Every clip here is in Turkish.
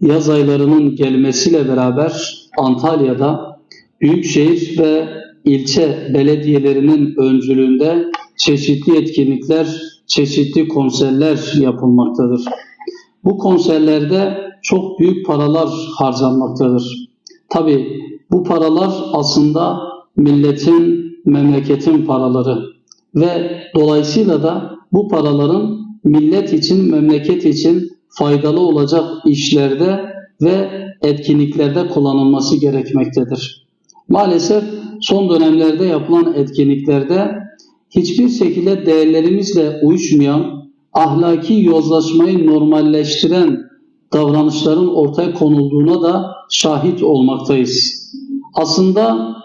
yaz aylarının gelmesiyle beraber Antalya'da büyükşehir ve ilçe belediyelerinin öncülüğünde çeşitli etkinlikler, çeşitli konserler yapılmaktadır. Bu konserlerde çok büyük paralar harcanmaktadır. Tabi bu paralar aslında milletin, memleketin paraları ve dolayısıyla da bu paraların millet için, memleket için faydalı olacak işlerde ve etkinliklerde kullanılması gerekmektedir. Maalesef son dönemlerde yapılan etkinliklerde hiçbir şekilde değerlerimizle uyuşmayan, ahlaki yozlaşmayı normalleştiren davranışların ortaya konulduğuna da şahit olmaktayız. Aslında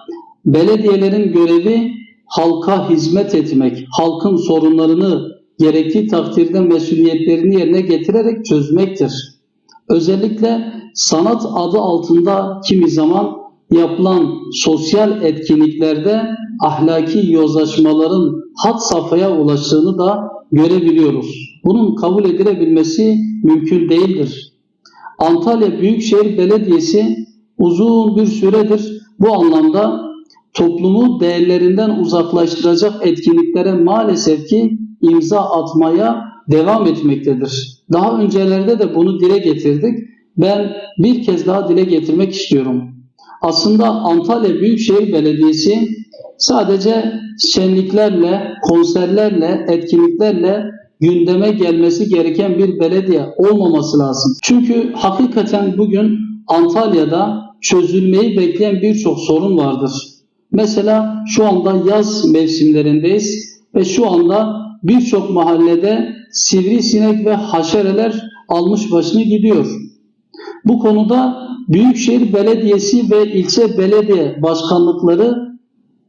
belediyelerin görevi halka hizmet etmek, halkın sorunlarını gerektiği takdirde mesuliyetlerini yerine getirerek çözmektir. Özellikle sanat adı altında kimi zaman yapılan sosyal etkinliklerde ahlaki yozlaşmaların hat safhaya ulaştığını da görebiliyoruz. Bunun kabul edilebilmesi mümkün değildir. Antalya Büyükşehir Belediyesi uzun bir süredir bu anlamda toplumu değerlerinden uzaklaştıracak etkinliklere maalesef ki imza atmaya devam etmektedir. Daha öncelerde de bunu dile getirdik. Ben bir kez daha dile getirmek istiyorum. Aslında Antalya Büyükşehir Belediyesi sadece şenliklerle, konserlerle, etkinliklerle gündeme gelmesi gereken bir belediye olmaması lazım. Çünkü hakikaten bugün Antalya'da çözülmeyi bekleyen birçok sorun vardır. Mesela şu anda yaz mevsimlerindeyiz ve şu anda birçok mahallede sivrisinek ve haşereler almış başını gidiyor. Bu konuda Büyükşehir Belediyesi ve ilçe belediye başkanlıkları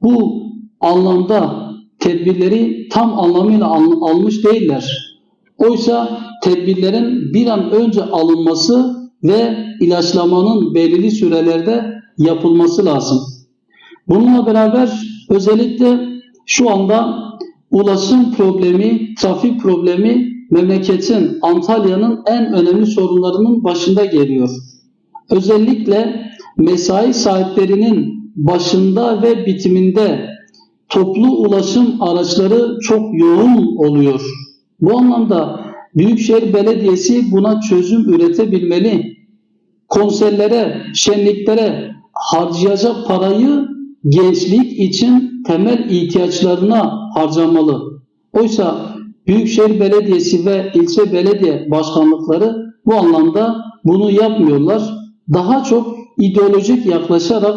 bu anlamda tedbirleri tam anlamıyla al- almış değiller. Oysa tedbirlerin bir an önce alınması ve ilaçlamanın belirli sürelerde yapılması lazım. Bununla beraber özellikle şu anda ulaşım problemi, trafik problemi memleketin, Antalya'nın en önemli sorunlarının başında geliyor. Özellikle mesai saatlerinin başında ve bitiminde toplu ulaşım araçları çok yoğun oluyor. Bu anlamda Büyükşehir Belediyesi buna çözüm üretebilmeli. Konserlere, şenliklere harcayacak parayı gençlik için temel ihtiyaçlarına harcamalı. Oysa Büyükşehir Belediyesi ve ilçe belediye başkanlıkları bu anlamda bunu yapmıyorlar. Daha çok ideolojik yaklaşarak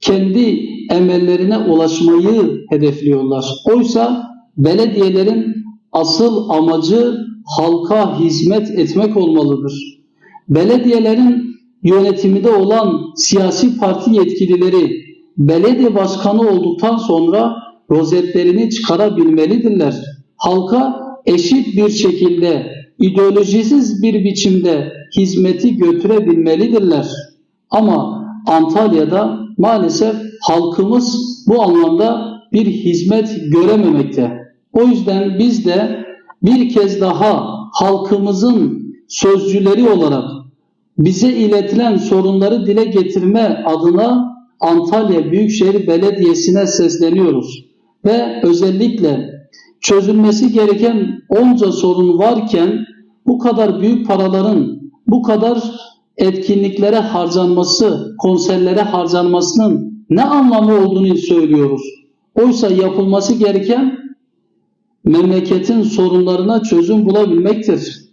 kendi emellerine ulaşmayı hedefliyorlar. Oysa belediyelerin asıl amacı halka hizmet etmek olmalıdır. Belediyelerin yönetiminde olan siyasi parti yetkilileri belediye başkanı olduktan sonra rozetlerini çıkarabilmelidirler. Halka eşit bir şekilde ideolojisiz bir biçimde hizmeti götürebilmelidirler. Ama Antalya'da maalesef halkımız bu anlamda bir hizmet görememekte. O yüzden biz de bir kez daha halkımızın sözcüleri olarak bize iletilen sorunları dile getirme adına Antalya Büyükşehir Belediyesi'ne sesleniyoruz. Ve özellikle çözülmesi gereken onca sorun varken bu kadar büyük paraların, bu kadar etkinliklere harcanması, konserlere harcanmasının ne anlamı olduğunu söylüyoruz. Oysa yapılması gereken memleketin sorunlarına çözüm bulabilmektir.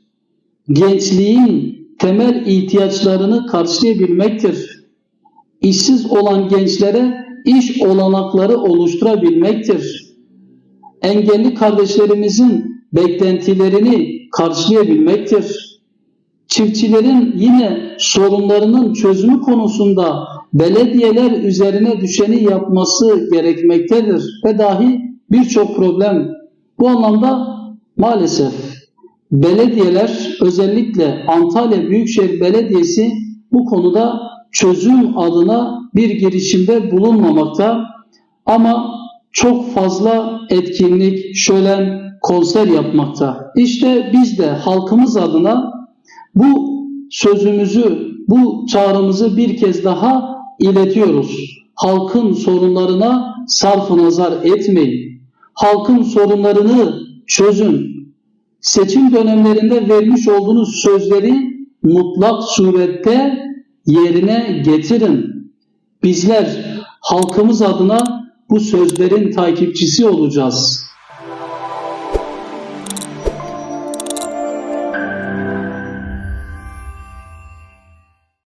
Gençliğin temel ihtiyaçlarını karşılayabilmektir. İşsiz olan gençlere iş olanakları oluşturabilmektir. Engelli kardeşlerimizin beklentilerini karşılayabilmektir. Çiftçilerin yine sorunlarının çözümü konusunda belediyeler üzerine düşeni yapması gerekmektedir ve dahi birçok problem bu anlamda maalesef belediyeler özellikle Antalya Büyükşehir Belediyesi bu konuda çözüm adına bir girişimde bulunmamakta ama çok fazla etkinlik, şölen, konser yapmakta. İşte biz de halkımız adına bu sözümüzü, bu çağrımızı bir kez daha iletiyoruz. Halkın sorunlarına sarf nazar etmeyin. Halkın sorunlarını çözün. Seçim dönemlerinde vermiş olduğunuz sözleri mutlak surette yerine getirin. Bizler halkımız adına bu sözlerin takipçisi olacağız.